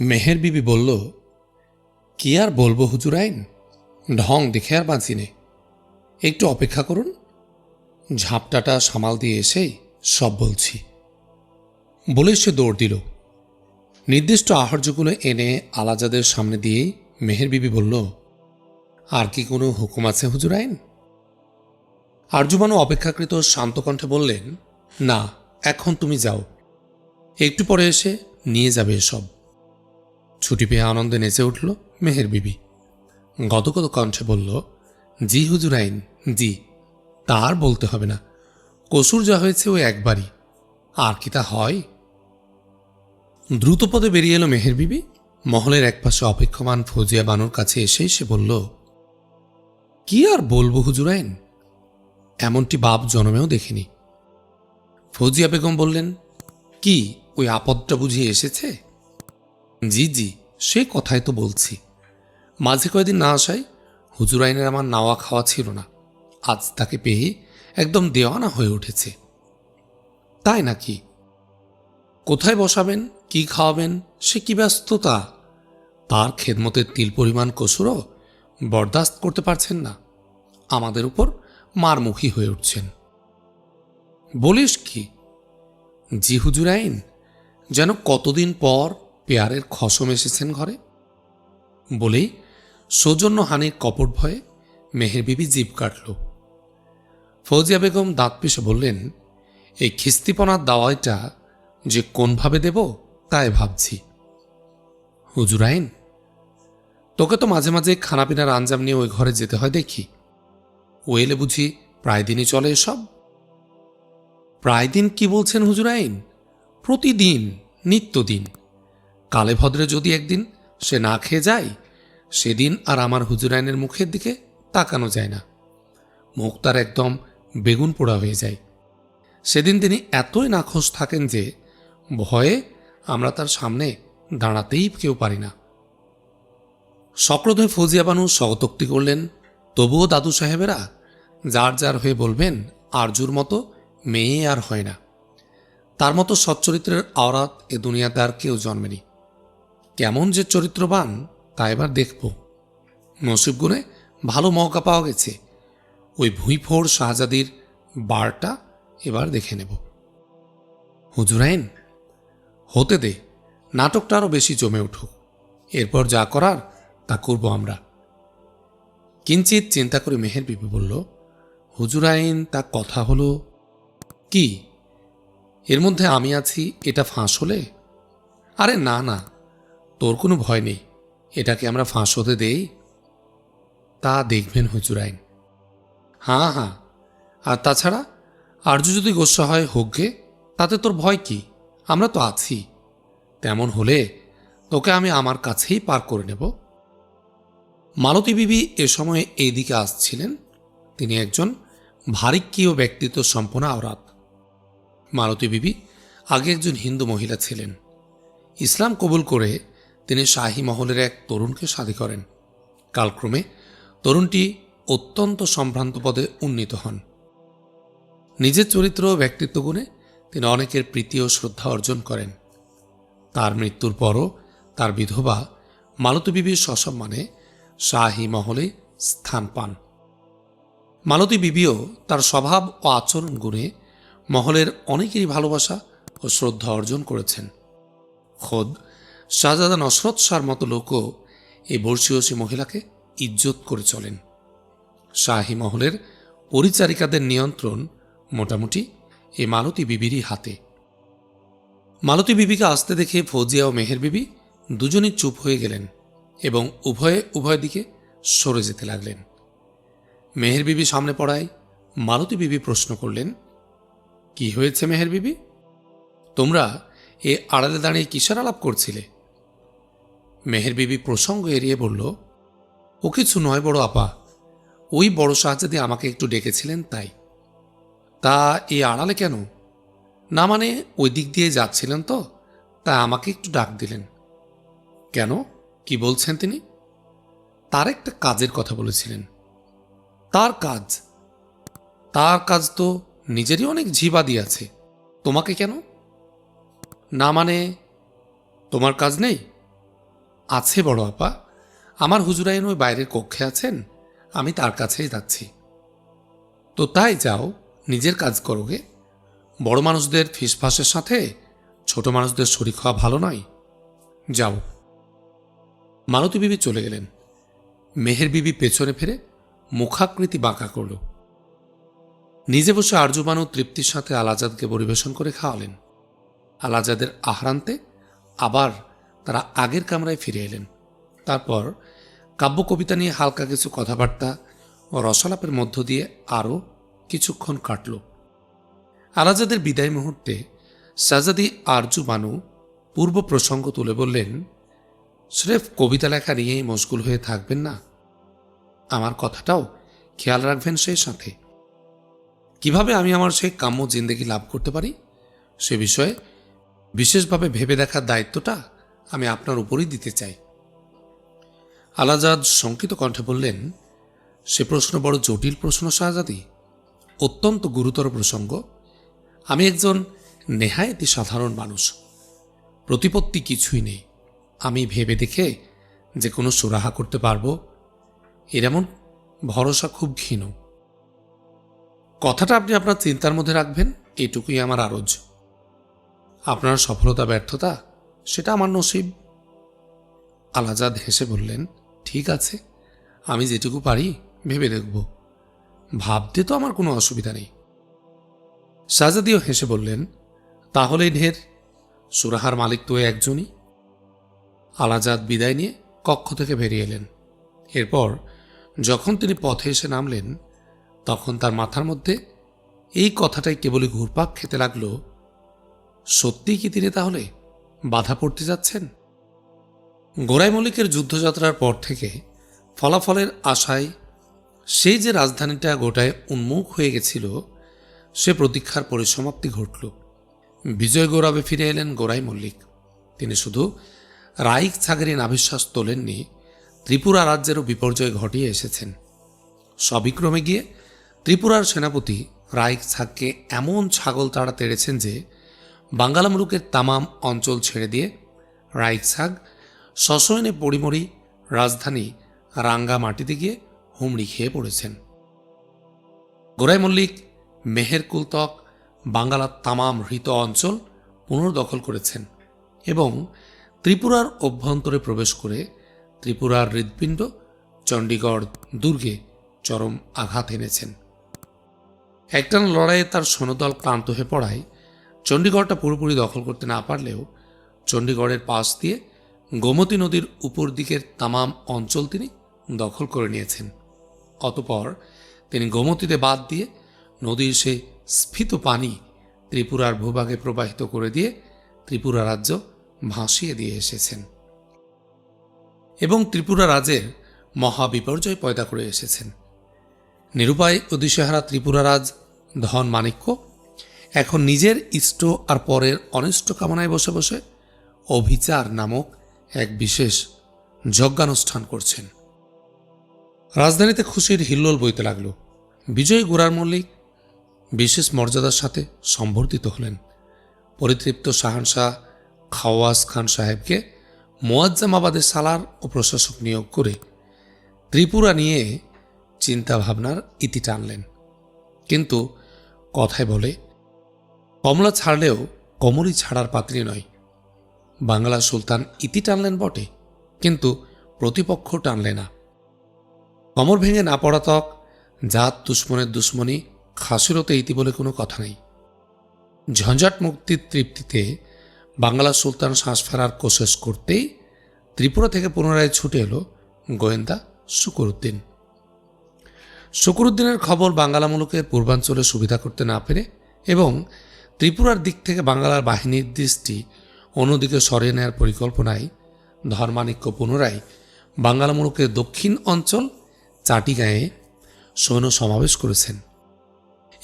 মেহের বিবি বলল, কি আর বলব হুজুর আইন? ঢং দেখে আর বাঁচি নে। একটু অপেক্ষা করুন। ঝাপটাটা সামাল দিয়ে এসেই সব বলছি। বলে সে দৌড় দিল। নির্দিষ্ট আহার্যগুলো এনে আলাজাদের সামনে দিয়েই মেহের বিবি বলল, আর কি কোনো হুকুম আছে হুজুর আইন? আর্যবানু অপেক্ষাকৃত শান্ত কণ্ঠে বললেন, না, এখন তুমি যাও। একটু পরে এসে নিয়ে যাবে এসব। ছুটি পেয়ে আনন্দে নেচে উঠল মেহের বিবি। গদগদ কণ্ঠে বলল, জি হুজুর আইন, জি। তার বলতে হবে না। কসুর যা হয়েছে ও একবারই। আর কি তা হয়? দ্রুতপদে বেরিয়ে এলো মেহের বিবি। মহলের একপাশে অপেক্ষমান ফৌজিয়া বানুর কাছে এসেই সে বলল, কি আর বলব হুজুর আইন? এমনটি বাপ জনমেও দেখিনি। ফৌজিয়া বেগম বললেন, কি, ওই আপদটা বুঝিয়ে এসেছে? জি জি, সে কথাই তো বলছি। মাঝে কয়েকদিন না আসায় হুজুর আইনের আমার নাওয়া খাওয়া ছিল না। আজ তাকে পেয়ে একদম দেওয়ানা হয়ে উঠেছে। তাই নাকি? কোথায় বসাবেন? কি খাওয়াবেন? সে কি ব্যস্ততা? তার খেদমতের তিল পরিমাণ কসুরও বরদাস্ত করতে পারছেন না। আমাদের উপর মারমুখী হয়ে উঠছেন। বলিস কি? জি, হুজুর আইন, যেন কতদিন পর পেয়ারের খসম এসেছেন ঘরে? বলেই সৌজন্য হানির কপট ভয়ে মেহের বিবি জিভ কাটল। ফৌজিয়া বেগম দাঁত পিষে বললেন, এই খিস্তিপনার দাওয়াইটা যে কোনভাবে দেব, তাই ভাবছি। হুজুর আইন? তোকে তো মাঝে মাঝে খানাপিনার আঞ্জাম নিয়ে ওই ঘরে যেতে হয় দেখি। ও এলে বুঝি প্রায় দিনই চলে এসব? প্রায় দিন কি বলছেন হুজুর আইন? প্রতিদিন, নিত্যদিন। কালে ভদ্রে যদি একদিন সে না খেয়ে যায়, সেদিন আর আমার হুজুর আইনের মুখের দিকে তাকানো যায় না। মুখ তার একদম বেগুন পোড়া হয়ে যায়। সেদিন তিনি এতই নাখোশ থাকেন যে ভয়ে আমরা তার সামনে দাঁড়াতেই কেউ পারি না। সক্রোধে ফৌজিয়া বানু স্বগতোক্তি করলেন, তবুও দাদু সাহেবেরা যার যার হয়ে বলবেন, আরজুর মতো মেয়ে আর হয় না। তার মতো সচ্চরিত্রের আওরাত এ দুনিয়াতে আর কেউ জন্মেনি কেমন যে চরিত্রবান, তা এবার দেখব। নসিব গুণে ভালো মৌকা পাওয়া গেছে। ওই ভুঁইফোড় শাহজাদির বারটা এবার দেখে নেব। হুজুরাইন হতে দে, নাটকটা আরও বেশি জমে উঠুক। এরপর যা করার, তা করব আমরা। কিঞ্চিত চিন্তা করে মেহের বিবি বলল হুজুরাইন তা কথা হলো কি? এর মধ্যে আমি আছি, এটা ফাঁস হলে? আরে না না তোর কোনো ভয় নেই। এটাকে আমরা ফাঁস হতে দেই। তা দেখবেন হুজুরাইন হ্যাঁ হ্যাঁ। আর তাছাড়া আর্য যদি গোসা হয় হোক গে তাতে তোর ভয় কি? আমরা তো আছি। তেমন হলে তোকে আমি আমার কাছেই পার করে নেব। মালতী বিবি এ সময়ে এইদিকে আসছিলেন। তিনি একজন ভারিক্কীয় ব্যক্তিত্ব সম্পন্ন আওরাত। মালতী বিবি আগে একজন হিন্দু মহিলা ছিলেন। ইসলাম কবুল করে তিনি শাহী মহলের এক তরুণকে শাদী করেন। কালক্রমে তরুণটি অত্যন্ত সম্ভ্রান্ত পদে উন্নীত হন। নিজের চরিত্র ও ব্যক্তিত্ব গুণে তিনি অনেকের প্রীতি ও শ্রদ্ধা অর্জন করেন। তার মৃত্যুর পরও তার বিধবা মালতী বিবির সসম্মানে শাহী মহলে স্থান পান। মালতী বিবিও তার স্বভাব ও আচরণ গুণে মহলের অনেকেরই ভালোবাসা ও শ্রদ্ধা অর্জন করেছেন। খোদ শাহজাদা নসরত শাহর মতো লোকও এই বর্ষীয়সী মহিলাকে ইজ্জত করে চলেন। শাহী মহলের পরিচারিকাদের নিয়ন্ত্রণ মোটামুটি এই মালতী বিবিরই হাতে। মালতী বিবিকে আসতে দেখে ফৌজিয়া ও মেহের বিবি দুজনই চুপ হয়ে গেলেন এবং উভয়ে উভয় দিকে সরে যেতে লাগলেন। মেহের বিবি সামনে পড়ায় মালতী বিবি প্রশ্ন করলেন, কি হয়েছে মেহের বিবি? তোমরা এ আড়ালে দাঁড়িয়ে কিসের আলাপ করছিলে? মেহের বিবি প্রসঙ্গ এড়িয়ে বলল, ও কিছু নয় বড় আপা। ওই বড় শাহজাদি আমাকে একটু ডেকেছিলেন তাই। তা এ আড়ালে কেন? না মানে ওই দিক দিয়ে যাচ্ছিলেন তো, তা আমাকে একটু ডাক দিলেন। কেন? কি বলছেন তিনি? তার একটা কাজের কথা বলেছিলেন। তার কাজ? তার কাজ তো নিজেরই অনেক ঝিবাদি আছে। তোমাকে কেন? না মানে তোমার কাজ নেই? আছে বড় আপা। আমার হুজুরাইন ওই বাইরের কক্ষে আছেন, আমি তার কাছেই যাচ্ছি। তো তাই যাও, নিজের কাজ করো গে। বড় মানুষদের ফিসফাসের সাথে ছোট মানুষদের শরীর হওয়া ভালো নয়। যাও। মালতী বিবি চলে গেলেন। মেহের বিবি পেছনে ফিরে মুখাকৃতি বাঁকা করল। নিজে বসে আর্যবানু তৃপ্তির সাথে আলাজাদকে পরিবেশন করে খাওয়ালেন। আলাজাদের আহরান্তে আবার তারা আগের কামরায় ফিরে এলেন। তারপর কাব্য কবিতা নিয়ে হালকা কিছু কথাবার্তা ও রসলাপের মধ্য দিয়ে আরও কিছুক্ষণ কাটল। আলাজাদের বিদায় মুহূর্তে সাজাদি আরজু বানু পূর্ব প্রসঙ্গ তুলে বললেন, স্রেফ কবিতা লেখা নিয়েই মশগুল হয়ে থাকবেন না। আমার কথাটাও খেয়াল রাখবেন সেই সাথে। কীভাবে আমি আমার সেই কাম্য জিন্দেগি লাভ করতে পারি? সে বিষয়ে বিশেষভাবে ভেবে দেখার দায়িত্বটা আমি আপনার উপরই দিতে চাই। আলাজাদ শঙ্কিত কণ্ঠে বললেন, সে প্রশ্ন বড় জটিল প্রশ্ন, শাহজাদি। অত্যন্ত গুরুতর প্রসঙ্গ। আমি একজন নেহায়েতি সাধারণ মানুষ। প্রতিপত্তি কিছুই নেই। আমি ভেবে দেখে যে কোনো সুরাহা করতে পারব। এর এমন ভরসা খুব ক্ষীণ কথাটা আপনি আপনার চিন্তার মধ্যে রাখবেন, এটুকুই আমার আরজ। আপনার সফলতা, ব্যর্থতা সেটা আমার নসিব। আলাজাদ হেসে বললেন, ঠিক আছে, আমি যেটুকু পারি ভেবে দেখব। ভাবতে তো আমার কোনো অসুবিধা নেই। শাহজাদিও হেসে বললেন তাহলেই ঢের, সুরাহার মালিক তো একজনই। আলাজাদ বিদায় নিয়ে কক্ষ থেকে বেরিয়ে এলেন। এরপর যখন তিনি পথে এসে নামলেন, তখন তার মাথার মধ্যে এই কথাটাই কেবলই ঘুরপাক খেতে লাগল সত্যিই কি তিনি তাহলে বাধা পড়তে যাচ্ছেন? গোড়াই মল্লিকের যুদ্ধযাত্রার পর থেকে ফলাফলের আশায় সেই যে রাজধানীটা গোটায় উন্মুখ হয়ে গেছিল, সে প্রতীক্ষার পরিসমাপ্তি ঘটল। বিজয় গৌরবে ফিরে এলেন গোড়াই মল্লিক। তিনি শুধু রাইক ছাগেরি নাভিশ্বাস তোলেননি, ত্রিপুরা রাজ্যেরও বিপর্যয় ঘটিয়ে এসেছেন। সবিক্রমে গিয়ে ত্রিপুরার সেনাপতি রাইক ছাগকে এমন ছাগল তাড়া তেড়েছেন যে বাঙ্গালা মুলুকের তামাম অঞ্চল ছেড়ে দিয়ে রাইক ছাগ সশয়নে পরিমরি রাজধানী রাঙ্গা মাটিতে গিয়ে হুমড়ি খেয়ে পড়েছেন। গোরাই মল্লিক, মেহের কুলতক, বাঙ্গালার তামাম হৃত অঞ্চল পুনর্দখল করেছেন এবং ত্রিপুরার অভ্যন্তরে প্রবেশ করে ত্রিপুরার হৃৎপিণ্ড চণ্ডীগড় দুর্গে চরম আঘাত এনেছেন। একটানা লড়াইয়ে তার সৈন্যদল ক্লান্ত হয়ে পড়ায় চণ্ডীগড়টা পুরোপুরি দখল করতে না পারলেও চণ্ডীগড়ের পাশ দিয়ে গোমতী নদীর উপর দিকের তামাম অঞ্চল তিনি দখল করে নিয়েছেন। অতপর তিনি গোমতীতে বাদ দিয়ে নদীর সে স্ফীত পানি ত্রিপুরার ভূভাগে প্রবাহিত করে দিয়ে ত্রিপুরা রাজ্য ভাসিয়ে দিয়ে এসেছেন এবং ত্রিপুরা রাজ্যের মহাবিপর্যয় পয়দা করে এসেছেন। নিরুপায় ও দিশেহারা ত্রিপুরা রাজ ধন মাণিক্য এখন নিজের ইষ্ট আর পরের অনিষ্ট কামনায় বসে বসে অভিচার নামক এক বিশেষ যজ্ঞানুষ্ঠান করছেন। রাজধানীতে খুশির হিল্লোল বইতে লাগল। বিজয়ী গোরার মল্লিক বিশেষ মর্যাদার সাথে সম্বর্ধিত হলেন। পরিতৃপ্ত শাহানশাহ খাওয়াজ খান সাহেবকে মোয়াজ্জামাবাদের সালার ও প্রশাসক নিয়োগ করে ত্রিপুরা নিয়ে চিন্তাভাবনার ইতি টানলেন। কিন্তু কথায় বলে কমলা ছাড়লেও কমলই ছাড়ার পাত্রী নয়। বাংলা সুলতান ইতি টানলেন বটে, কিন্তু প্রতিপক্ষ টানলে না। কমর ভেঙে না পড়া তক জাত দুশ্মনের দুশ্মনী, খাসিরতে ইতি বলে কোনো কথা নেই। ঝঞ্ঝাট মুক্তির তৃপ্তিতে বাংলা সুলতান শ্বাস ফেরার কোশেষ করতেই ত্রিপুরা থেকে পুনরায় ছুটে এলো গোয়েন্দা শুকুরুদ্দিন। শুকুরুদ্দিনের খবর বাংলা মুলুকের পূর্বাঞ্চলে সুবিধা করতে না পেরে এবং ত্রিপুরার দিক থেকে বাংলার বাহিনীর দৃষ্টি অন্যদিকে সরিয়ে নেওয়ার পরিকল্পনায় ধর্মানিক্য পুনরায় বাংলা মুলুকের দক্ষিণ অঞ্চল চাটিগাঁয়ে সৈন্য সমাবেশ করেছেন।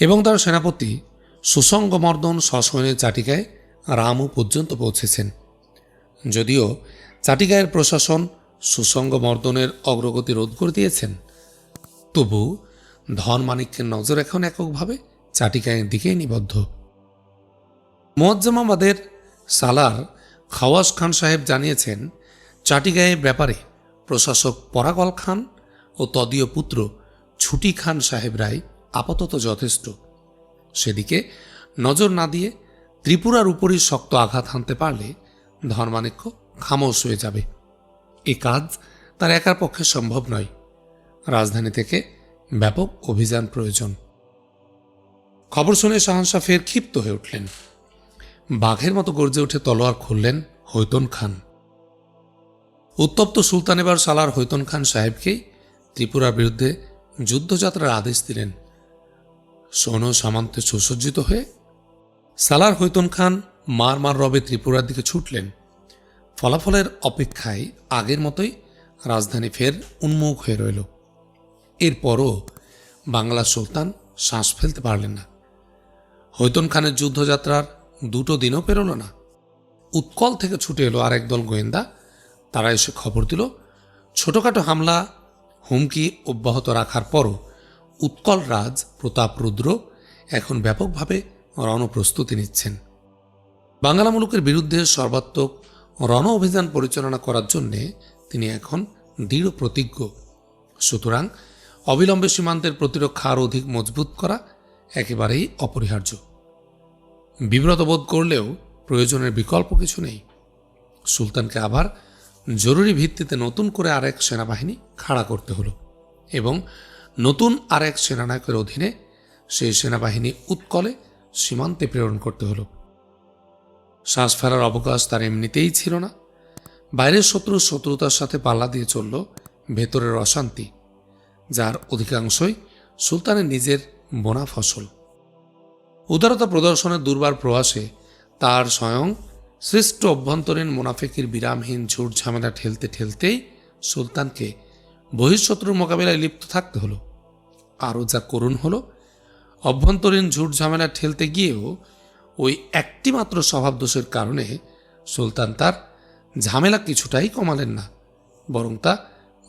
এবং তার সেনাপতি সুসঙ্গমর্দন সসৈন্যের চাটিকায় রামু পর্যন্ত পৌঁছেছেন। যদিও চাটিগায়ের প্রশাসন সুসঙ্গ মর্দনের অগ্রগতি রোধ করে দিয়েছেন, তবু ধন মানিক্যের নজর এখন এককভাবে চাটিকায়ের দিকেই নিবদ্ধ। মোয়াজ্জামাবাদের সালার খাওয়াস খান সাহেব জানিয়েছেন, চাটিগাঁয়ের ব্যাপারে প্রশাসক পরাগল খান ও তদীয় পুত্র ছুটি খান সাহেবরাই আপাতত যথেষ্ট। সেদিকে নজর না দিয়ে ত্রিপুরার উপরই শক্ত আঘাত হানতে পারলে ধর্মানিক্য খামোশ হয়ে যাবে। এ কাজ তার একার পক্ষে সম্ভব নয়। রাজধানী থেকে ব্যাপক অভিযান প্রয়োজন। খবর শুনে শাহানশাহ ফের ক্ষিপ্ত হয়ে উঠলেন। বাঘের মতো গর্জে উঠে তলোয়ার খুললেন হৈতন খান। উত্তপ্ত সুলতান এবার সালার হৈতন খান সাহেবকেই ত্রিপুরার বিরুদ্ধে যুদ্ধযাত্রার আদেশ দিলেন। সৈন্য সামান্তে সুসজ্জিত হয়ে সালার হৈতন খান মার মার রবে ত্রিপুরার দিকে ছুটলেন। ফলাফলের অপেক্ষায় আগের মতোই রাজধানী ফের উন্মুখ হয়ে রইল। এরপরও বাংলা সুলতান শ্বাস ফেলতে পারলেন না। হৈতন খানের যুদ্ধযাত্রার দুটো দিনও পেরোল না। উৎকল থেকে ছুটে এলো আর একদল গোয়েন্দা। তারা এসে খবর দিল, ছোটখাটো হামলা হুমকি অব্যাহত রাখার পরও উৎকল রাজ, প্রতাপ রুদ্র এখন ব্যাপকভাবে রণপ্রস্তুতি নিচ্ছেন। বাংলা মুলুকের বিরুদ্ধে সর্বাত্মক রণ অভিযান পরিচালনা করার জন্যে তিনি এখন দৃঢ় প্রতিজ্ঞ। সুতরাং অবিলম্বে সীমান্তের প্রতিরক্ষা আরও অধিক মজবুত করা একেবারেই অপরিহার্য। বিব্রত বোধ করলেও প্রয়োজনের বিকল্প কিছু নেই। সুলতানকে আবার জরুরি ভিত্তিতে নতুন করে আরেক সেনাবাহিনী খাড়া করতে হলো এবং নতুন আরেক সেনানায়কের অধীনে সেই সেনাবাহিনী উৎকলে সীমান্তে প্রেরণ করতে হলো। শ্বাস ফেরার অবকাশ তার এমনিতেই ছিল না। বাইরের শত্রু শত্রুতার সাথে পাল্লা দিয়ে চলল ভেতরের অশান্তি, যার অধিকাংশই সুলতানের নিজের বোনা ফসল। উদারতা প্রদর্শনের দুর্বার প্রয়াসে তার স্বয়ং শ্রেষ্ঠ অভ্যন্তরীণ মুনাফেকির বিরামহীন ঝুট ঝামেলা ঠেলতে ঠেলতেই সুলতানকে বহিঃশত্রুর মোকাবিলায় লিপ্ত থাকতে হলো। আরও যা করুণ হলো, অভ্যন্তরীণ ঝুট ঝামেলা ঠেলতে গিয়েও ওই একটিমাত্র স্বভাব দোষের কারণে সুলতান তার ঝামেলা কিছুটাই কমালেন না, বরং তা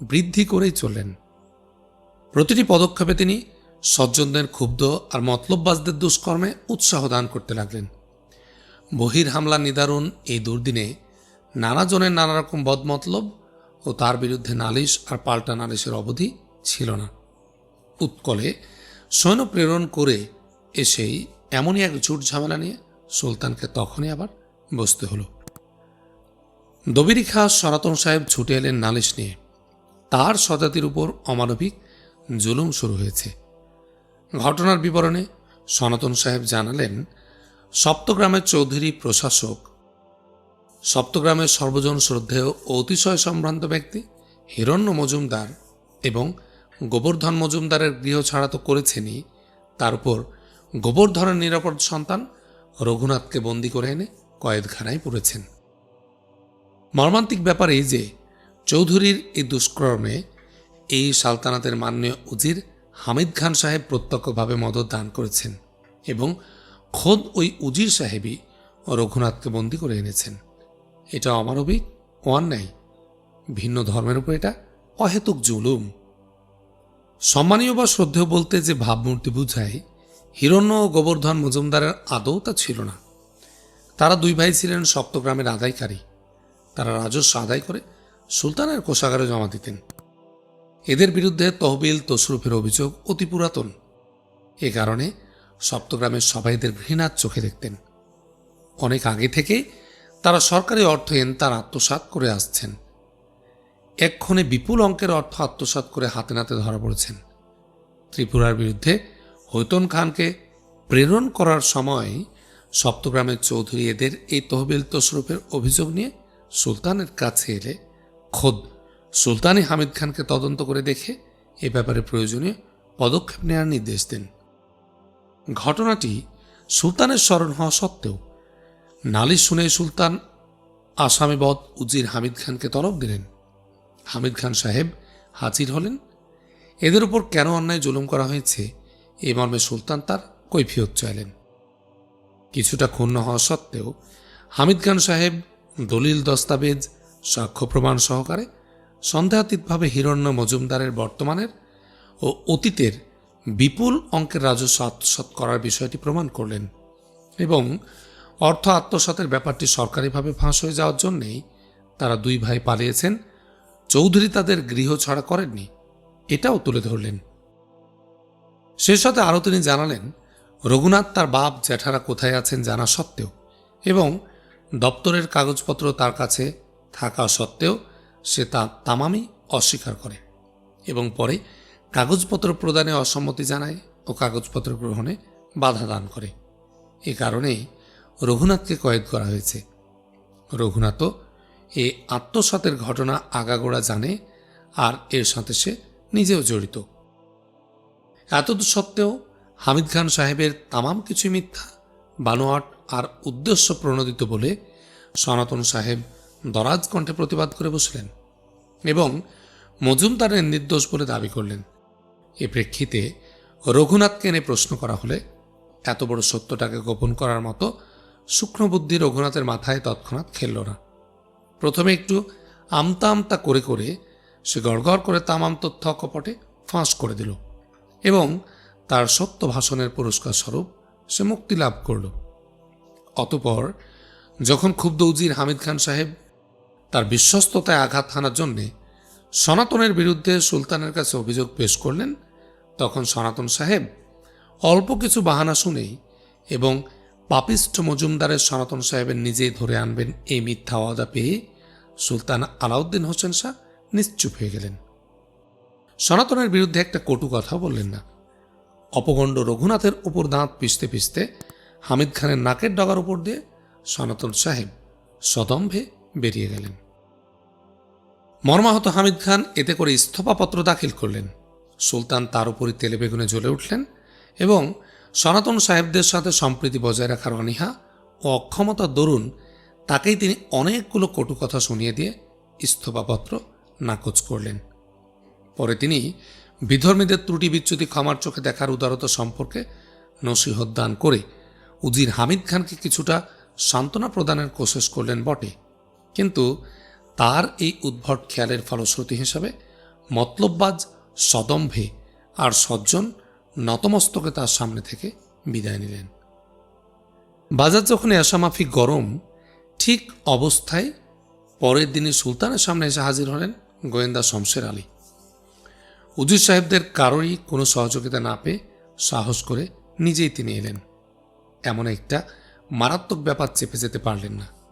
বৃদ্ধি করেই চললেন। প্রতিটি পদক্ষেপে তিনি সজ্জনদের ক্ষুব্ধ আর মতলববাজদের দুষ্কর্মে উৎসাহ দান করতে লাগলেন। বহির হামলা নিদারুণ এই দুর্দিনে নানা জনের নানা রকম বদমতলব ও তার বিরুদ্ধে নালিশ আর পাল্টা নালিশের অবধি ছিল না। উৎকলে সৈন্য প্রেরণ করে এসেই এমনই এক ঝুট ঝামেলা নিয়ে সুলতানকে তখনই আবার বসতে হলো। দবিরি খাস সনাতন সাহেব ছুটে এলেন নালিশ নিয়ে। তার স্বজাতির উপর অমানবিক জুলুম শুরু হয়েছে। ঘটনার বিবরণে সনাতন সাহেব জানালেন, সপ্তগ্রামের চৌধুরী প্রশাসক, সপ্তগ্রামের সর্বজন শ্রদ্ধেয় অতিশয় সম্ভ্রান্ত ব্যক্তি হিরণ্য মজুমদার এবং গোবর্ধন মজুমদারের গৃহ ছাড়া তো করেছেনই। তার উপর গোবর্ধনের নিরাপদ সন্তান রঘুনাথকে বন্দি করে এনে কয়েদখানায় পড়েছেন মর্মান্তিক ব্যাপার এই যে, চৌধুরীর এই দুষ্কর্মে এই সালতানাতের মাননীয় উজির হামিদ খান সাহেব প্রত্যক্ষভাবে মদত দান করেছেন এবং খোদ ওই উজির সাহেবই রঘুনাথকে বন্দি করে এনেছেন। এটা অমানবিক ও অন্যায়, ভিন্ন ধর্মের উপর এটা অহেতুক জুলুম। সম্মানীয় বা শ্রদ্ধেয় বলতে যে ভাবমূর্তি বুঝায়, হিরণ্য ও গোবর্ধন মজুমদারের আদৌ তা ছিল না। তারা দুই ভাই ছিলেন সপ্তগ্রামের আদায়কারী। তারা রাজস্ব আদায় করে সুলতানের কোষাগারে জমা দিতেন। এদের বিরুদ্ধে তহবিল তসরুফের অভিযোগ অতি পুরাতন। এ কারণে সপ্তগ্রামের সবাই এদের ঘৃণার চোখে দেখতেন। অনেক আগে থেকে তারা সরকারি অর্থায়ন তার আত্মসাৎ করে আসছেন। এক্ষণে বিপুল অঙ্কের অর্থ আত্মসাৎ করে হাতে নাতে ধরা পড়েছেন। ত্রিপুরার বিরুদ্ধে হৈতন খানকে প্রেরণ করার সময় সপ্তগ্রামের চৌধুরী এদের এই তহবিল তসরুফের অভিযোগ নিয়ে সুলতানের কাছে এলে খোদ সুলতানি হামিদ খানকে তদন্ত করে দেখে এ ব্যাপারে প্রয়োজনীয় পদক্ষেপ নেওয়ার নির্দেশ দেন। ঘটনাটি সুলতানের স্মরণ হওয়া সত্ত্বেও নালিশ শুনে সুলতান আসামিবদ উজির হামিদ খানকে তলব দিলেন। হামিদ খান সাহেব হাজির হলেন। এদের উপর কেন অন্যায় জুলুম করা হয়েছে এ মর্মে সুলতান তার কৈফিয়ত চাইলেন। কিছুটা ক্ষুণ্ণ হওয়া সত্ত্বেও হামিদ খান সাহেব দলিল দস্তাবেজ, সাক্ষ্য প্রমাণ সহকারে সন্দেহাতীতভাবে হিরণ্য মজুমদারের বর্তমানের ও অতীতের বিপুল অঙ্কের রাজস্ব আত্মসাৎ করার বিষয়টি প্রমাণ করলেন এবং অর্থ আত্মসাতের ব্যাপারটি সরকারিভাবে ফাঁস হয়ে যাওয়ার জন্যেই তারা দুই ভাই পালিয়েছেন। চৌধুরী তাদের গৃহ ছাড়া করেননি, এটাও তুলে ধরলেন। সেই সাথে আরও তিনি জানালেন, রঘুনাথ তার বাপ জ্যাঠারা কোথায় আছেন জানা সত্ত্বেও এবং দপ্তরের কাগজপত্র তার কাছে থাকা সত্ত্বেও সে তা তামামই অস্বীকার করে এবং পরে কাগজপত্র প্রদানে অসম্মতি জানায় ও কাগজপত্র গ্রহণে বাধা দান করে। এ কারণেই রঘুনাথকে কয়েদ করা হয়েছে। রঘুনাথও এ আত্মসাতের ঘটনা আগাগোড়া জানে আর এর সাথে সে নিজেও জড়িত। এত সত্ত্বেও হামিদ খান সাহেবের তামাম কিছু মিথ্যা, বানোয়াট আর উদ্দেশ্য প্রণোদিত বলে সনাতন সাহেব দরাজ কণ্ঠে প্রতিবাদ করে বসলেন এবং মজুমদারের নির্দোষ বলে দাবি করলেন। এ প্রেক্ষিতে রঘুনাথকে এনে প্রশ্ন করা হলে এত বড় সত্যটাকে গোপন করার মতো সূক্ষ্মবুদ্ধি রঘুনাথের মাথায় তৎক্ষণাৎ খেলল না। প্রথমে একটু আমতা আমতা করে করে সে গড়গড় করে তামাম তথ্য কপটে ফাঁস করে দিল এবং তার সত্য ভাষণের পুরস্কার স্বরূপ সে মুক্তি লাভ করল। অতপর যখন ক্ষুব্ধ উজির হামিদ খান সাহেব তার বিশ্বস্ততায় আঘাত হানার জন্যে সনাতনের বিরুদ্ধে সুলতানের কাছে অভিযোগ পেশ করলেন। তখন সনাতন সাহেব অল্প কিছু বাহানা শুনেই এবং পাপিষ্ঠ মজুমদারের সনাতন সাহেবের নিজেই ধরে আনবেন এই মিথ্যা ওয়াদা পেয়ে সুলতান আলাউদ্দিন হোসেন শাহ নিশ্চুপ হয়ে গেলেন। সনাতনের বিরুদ্ধে একটা কটু কথা বললেন না। অপগণ্ড রঘুনাথের উপর দাঁত পিষতে পিষতে হামিদ খানের নাকের ডগার উপর দিয়ে সনাতন সাহেব সদম্ভে বেরিয়ে গেলেন। মর্মাহত হামিদ খান এতে করে ইস্তফাপত্র দাখিল করলেন। সুলতান তার উপরই তেলে বেগুনে জ্বলে উঠলেন এবং সনাতন সাহেবদের সাথে সম্প্রীতি বজায় রাখার অনীহা ও অক্ষমতার দরুন তাকেই তিনি অনেকগুলো কটু কথা শুনিয়ে দিয়ে ইস্তফাপত্র নাকচ করলেন। পরে তিনি বিধর্মীদের ত্রুটি বিচ্যুতি ক্ষমার চোখে দেখার উদারতা সম্পর্কে নসিহত দান করে উজির হামিদ খানকে কিছুটা সান্ত্বনা প্রদানের কোশিশ করলেন বটে। কিন্তু তার এই উদ্ভট খেয়ালের ফলশ্রুতি হিসাবে মতলববাজ সদম্ভে আর সজ্জন নতমস্তকে তার সামনে থেকে বিদায় নিলেন। বাজার যখন এসামাফিক গরম, ঠিক অবস্থায় পরের দিনে সুলতানের সামনে এসে হাজির হলেন গোয়েন্দা শমশের আলী। উজির সাহেবদের কারোরই কোনো সহযোগিতা না পেয়ে সাহস করে নিজেই তিনি এলেন। এমন একটা মারাত্মক ব্যাপার চেপে যেতে পারলেন না।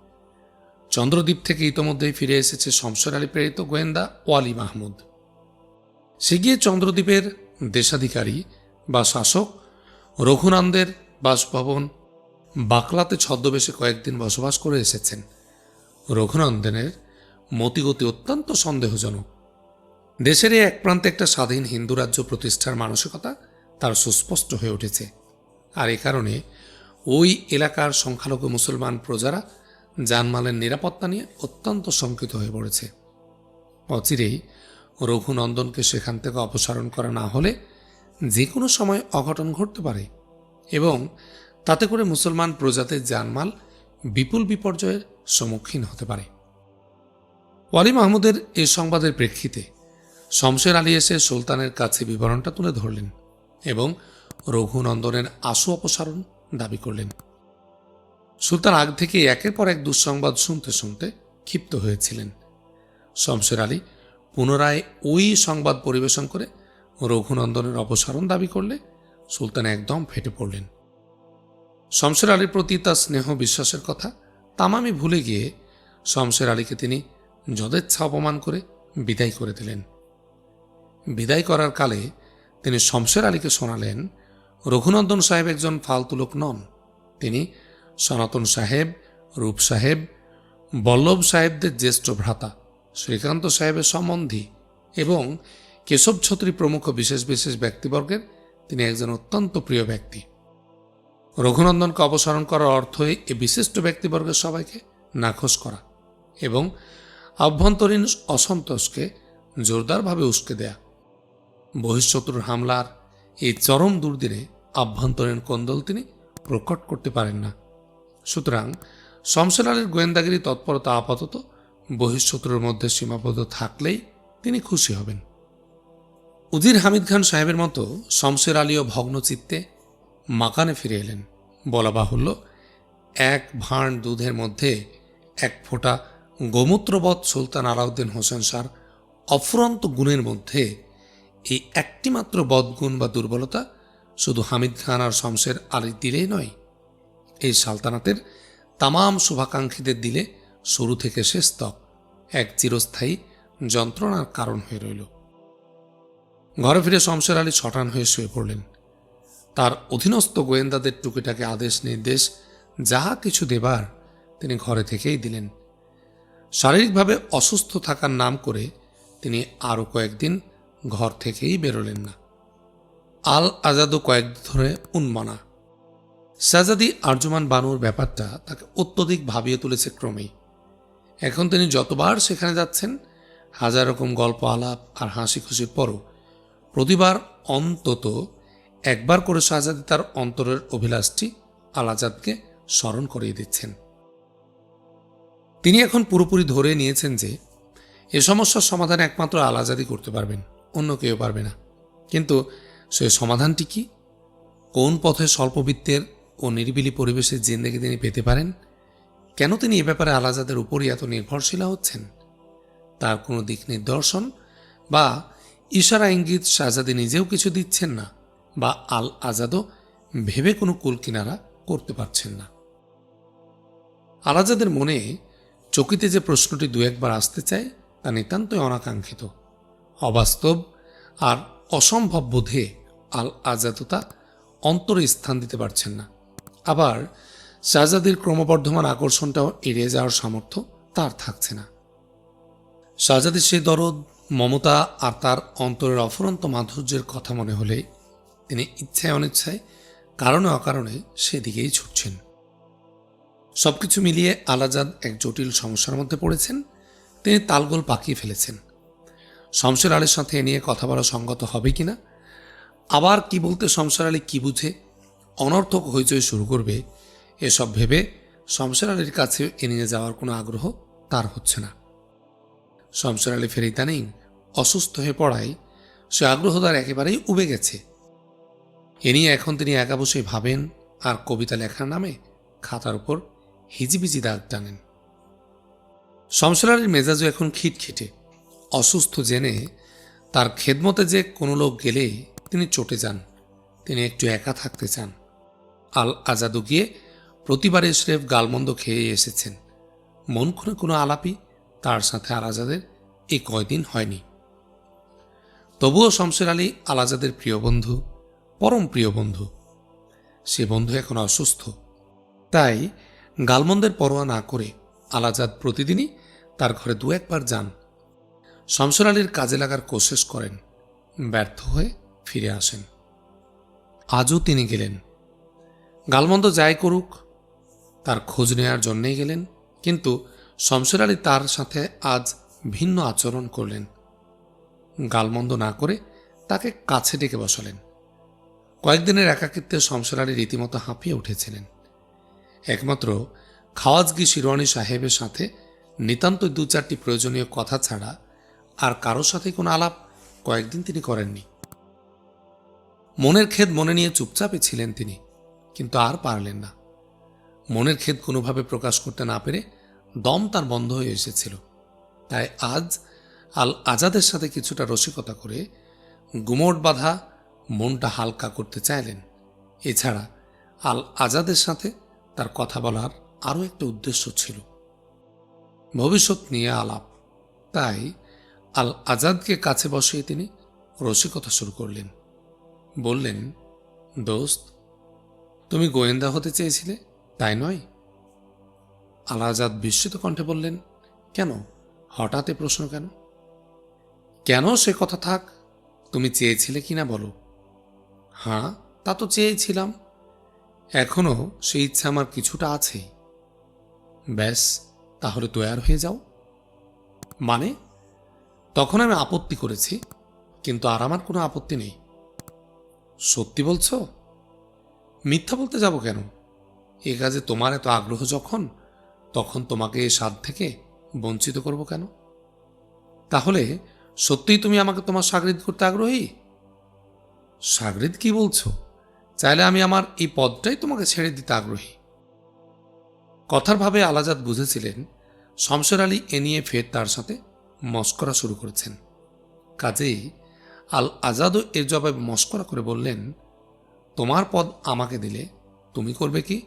চন্দ্রদ্বীপ থেকে ইতোমধ্যেই ফিরে এসেছে শমশের আলী প্রেরিত গোয়েন্দা ওয়ালি মাহমুদ। সে গিয়ে চন্দ্রদ্বীপের দেশাধিকারী বা শাসক রঘুনন্দের বাসভবন বাকলাতে ছদ্মবেশে কয়েকদিন বসবাস করে এসেছেন। রঘুনন্দনের মতিগতি অত্যন্ত সন্দেহজনক। দেশের এক প্রান্তে একটা স্বাধীন হিন্দু রাজ্য প্রতিষ্ঠার মানসিকতা তার সুস্পষ্ট হয়ে উঠেছে। আর এ কারণে ওই এলাকার সংখ্যালঘু মুসলমান প্রজারা জানমালের নিরাপত্তা নিয়ে অত্যন্ত শঙ্কিত হয়ে পড়েছে। অচিরেই রঘুনন্দনকে সেখান থেকে অপসারণ করা না হলে যে কোনো সময় অঘটন ঘটতে পারে এবং তাতে করে মুসলমান প্রজাতির জানমাল বিপুল বিপর্যয়ের সম্মুখীন হতে পারে। ওয়ালি মাহমুদের এ সংবাদের প্রেক্ষিতে শমশের আলী এসে সুলতানের কাছে বিবরণটা তুলে ধরলেন এবং রঘুনন্দনের আশু অপসারণ দাবি করলেন। সুলতান আগ থেকে একের পর এক দুঃসংবাদ শুনতে শুনতে ক্ষিপ্ত হয়েছিলেন। শমশের আলী পুনরায় ওই সংবাদ পরিবেশন করে রঘুনন্দনের অপসারণ দাবি করলে সুলতান একদম ফেটে পড়লেন। শমশের আলীর প্রতি তার স্নেহ বিশ্বাসের কথা তামামি ভুলে গিয়ে শমশের আলীকে তিনি যদেচ্ছা অপমান করে বিদায় করে দিলেন। বিদায় করার কালে তিনি শমশের আলীকে শোনালেন, রঘুনন্দন সাহেব একজন ফালতু লোক নন। তিনি সনাতন সাহেব, রূপ সাহেব, বল্লভ সাহেবদের জ্যেষ্ঠ ভ্রাতা, শ্রীকান্ত সাহেবের সম্বন্ধী এবং কেশব ছত্রী প্রমুখ বিশেষ বিশেষ ব্যক্তিবর্গের তিনি একজন অত্যন্ত প্রিয় ব্যক্তি। রঘুনন্দনকে অপসারণ করার অর্থই এ বিশিষ্ট ব্যক্তিবর্গের সবাইকে নাখোশ করা এবং আভ্যন্তরীণ অসন্তোষকে জোরদারভাবে উস্কে দেয়া। বহিঃশত্রুর হামলার এই চরম দুর্দিনে আভ্যন্তরীণ কোন্দল তিনি প্রকট করতে পারেন না। সুতরাং শমশের আলীর গোয়েন্দাগিরি তৎপরতা আপাতত বহিঃশত্রুর মধ্যে সীমাবদ্ধ থাকলেই তিনি খুশি হবেন। উজির হামিদ খান সাহেবের মতো শমশের আলীও ভগ্নচিত্তে মাকানে ফিরে এলেন। বলা বাহুল্য, এক ভাঁড় দুধের মধ্যে এক ফোঁটা গোমূত্রবৎ সুলতান আলাউদ্দিন হোসেন শাহর অফুরন্ত গুণের মধ্যে এই একটিমাত্র বদগুণ বা দুর্বলতা শুধু হামিদ খান আর শমশের আলীর দিলেই নয় এই সালতানাতের তামাম শুভাকাঙ্ক্ষীদের দিলে শুরু থেকে শেষ তক এক চিরস্থায়ী যন্ত্রণার কারণ হয়ে রইল। ঘরে ফিরে শমশের আলী ছটান হয়ে শুয়ে পড়লেন। তার অধীনস্থ গোয়েন্দাদের টুকিটাকে আদেশ নির্দেশ যাহা কিছু দেবার তিনি ঘরে থেকেই দিলেন। শারীরিকভাবে অসুস্থ থাকার নাম করে তিনি আরও কয়েকদিন ঘর থেকেই বেরোলেন না। আল আজাদও কয়েক ধরে উন্মনা। শাহজাদি আর্জমান বানুর ব্যাপারটা তাকে অত্যধিক ভাবিয়ে তুলেছে ক্রমেই। এখন তিনি যতবার সেখানে যাচ্ছেন, হাজার রকম গল্প আলাপ আর হাসি খুশির পরও প্রতিবার অন্তত একবার করে শাহজাদি তার অন্তরের অভিলাষটি আলাজাদকে স্মরণ করিয়ে দিচ্ছেন। তিনি এখন পুরোপুরি ধরে নিয়েছেন যে, এ সমস্যার সমাধান একমাত্র আল আজাদি করতে পারবেন, অন্য কেউ পারবে না। কিন্তু সে সমাধানটি কি? কোন পথে স্বল্পবিত্তের ও নিরিবিলি পরিবেশে জিন্দেগি তিনি পেতে পারেন? কেন তিনি এ ব্যাপারে আলাজাদের উপরই এত নির্ভরশীলা হচ্ছেন? তার কোনো দিক নির্দর্শন বা ইশারা, ইঙ্গিত শাহজাদি নিজেও কিছু দিচ্ছেন না বা আল আজাদও ভেবে কোনো কুল কিনারা করতে পারছেন না। আলাজাদের মনে চকিতে যে প্রশ্নটি দু একবার আসতে চায়, তা নিতান্তই অনাকাঙ্ক্ষিত। অবাস্তব আর অসম্ভব বোধে আল আজাদতা অন্তরে স্থান দিতে পারছেন না। আবার শাহজাদির ক্রমবর্ধমান আকর্ষণটাও এড়িয়ে যাওয়ার সামর্থ্য তার থাকছে না। শাহজাদির সেই দরদ, মমতা আর তার অন্তরের অফুরন্ত মাধুর্যের কথা মনে হলে তিনি ইচ্ছায় অনিচ্ছায়, কারণে অকারণে সেদিকেই ছুটছেন। সবকিছু মিলিয়ে আলাজাদ এক জটিল সমস্যার মধ্যে পড়েছেন। তিনি তালগোল পাকিয়ে ফেলেছেন। শমশের আলীর সাথে এ নিয়ে কথা বলা সঙ্গত হবে কিনা? আবার কি বলতে শমশের আলী কী বুঝে অনর্থক হইচই শুরু করবে, এসব ভেবে শমশের আলীর কাছে এ নিয়ে যাওয়ার কোনো আগ্রহ তার হচ্ছে না। শমশের আলী ফেরিতা নেই অসুস্থ হয়ে পড়ায় সে আগ্রহ তার একেবারেই উবে গেছে। এ নিয়ে এখন তিনি একা বসে ভাবেন আর কবিতা লেখার নামে খাতার উপর হিজিবিজি দাগ টানেন। শমশের আলীর মেজাজও এখন খিটখিটে। অসুস্থ জেনে তার খেদমতে যে কোনো লোক গেলে তিনি চটে যান, তিনি একটু একা থাকতে চান। আল আজাদু গিয়ে প্রতিবারে স্রেফ গালমন্দ খেয়ে এসেছেন। মন খুনে কোনো আলাপি তার সাথে আল আজাদের এই কয়দিন হয়নি। তবুও শমশের আলী আল আজাদের প্রিয় বন্ধু, পরম প্রিয় বন্ধু। সে বন্ধু এখন অসুস্থ। তাই গালমন্দের পরোয়া না করে আলাজাদ প্রতিদিনই তার ঘরে দু একবার যান। শমশের আলীর কাজে লাগার কোশেশ করেন, ব্যর্থ হয়ে ফিরে আসেন। আজও তিনি গেলেন। গালমন্দ যাই করুক, তার খোঁজ নেওয়ার জন্যেই গেলেন, কিন্তু শমশের আলী তার সাথে আজ ভিন্ন আচরণ করলেন। গালমন্দ না করে তাকে কাছে ডেকে বসালেন। কয়েকদিনের একাকিত্বে শমশের আলী রীতিমতো হাঁপিয়ে উঠেছিলেন। একমাত্র খাওয়াজগি শিরোয়ানি সাহেবের সাথে নিতান্ত দু চারটি প্রয়োজনীয় কথা ছাড়া আর কারোর সাথে কোনো আলাপ কয়েকদিন তিনি করেননি। মনের খেদ মনে নিয়ে চুপচাপে ছিলেন তিনি। কিন্তু আর পারলেন না। মনের ক্ষেদ কোনোভাবে প্রকাশ করতে না পেরে দম তার বন্ধ হয়ে এসেছিল। তাই আজ আল আজাদের সাথে কিছুটা রসিকতা করে গুমোট বাঁধা মনটা হালকা করতে চাইলেন। এছাড়া আল আজাদের সাথে তার কথা বলার আরও একটা উদ্দেশ্য ছিল। ভবিষ্যৎ নিয়ে আলাপ। তাই আল আজাদকে কাছে বসিয়ে তিনি রসিকতা শুরু করলেন। বললেন, দোস্ত তুমি গোয়েন্দা হতে চেয়েছিলে, তাই নয়? আলাজাদ বিস্মিত কণ্ঠে বললেন, কেন? হঠাৎ এ প্রশ্ন কেন? কেন সে কথা থাক? তুমি চেয়েছিলে কিনা বলো? হ্যাঁ তা তো চেয়েছিলাম। এখনও সেই ইচ্ছা আমার কিছুটা আছেই ব্যাস, তাহলে তৈয়ার হয়ে যাও। মানে? তখন আমি আপত্তি করেছি, কিন্তু আর আমার কোনো আপত্তি নেই। সত্যি বলছো? মিথ্যা বলতে যাব কেন? এ কাজে তোমার এত আগ্রহ যখন, তখন তোমাকে এ স্বাদ থেকে বঞ্চিত করব কেন? তাহলে সত্যিই তুমি আমাকে তোমার সাগরিদ করতে আগ্রহী? সাগরিদ কি বলছো? চাইলে আমি আমার এই পদটাই তোমাকে ছেড়ে দিতে আগ্রহী। কথার ভাবে আলাজাদ বুঝেছিলেন, শমশের আলী এ নিয়ে ফের তার সাথে মস্করা শুরু করেছেন। কাজেই আল আজাদও এর জবাবে মস্করা করে বললেন তোমার পদ আমাকে দিলে তুমি করবে কি?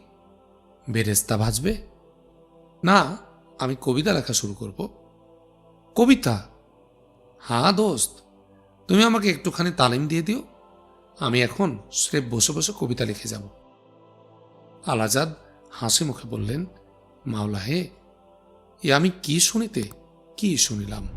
বেরেস্তা ভাজবে? না, আমি কবিতা লেখা শুরু করব। কবিতা? হ্যাঁ দোস্ত, তুমি আমাকে একটুখানি তালিম দিয়ে দিও। আমি এখন স্রেফ বসে বসে কবিতা লিখে যাব। আলাজাদ হাসি মুখে বললেন মাওলা হে এ আমি কি শুনিতে, কি শুনিলাম?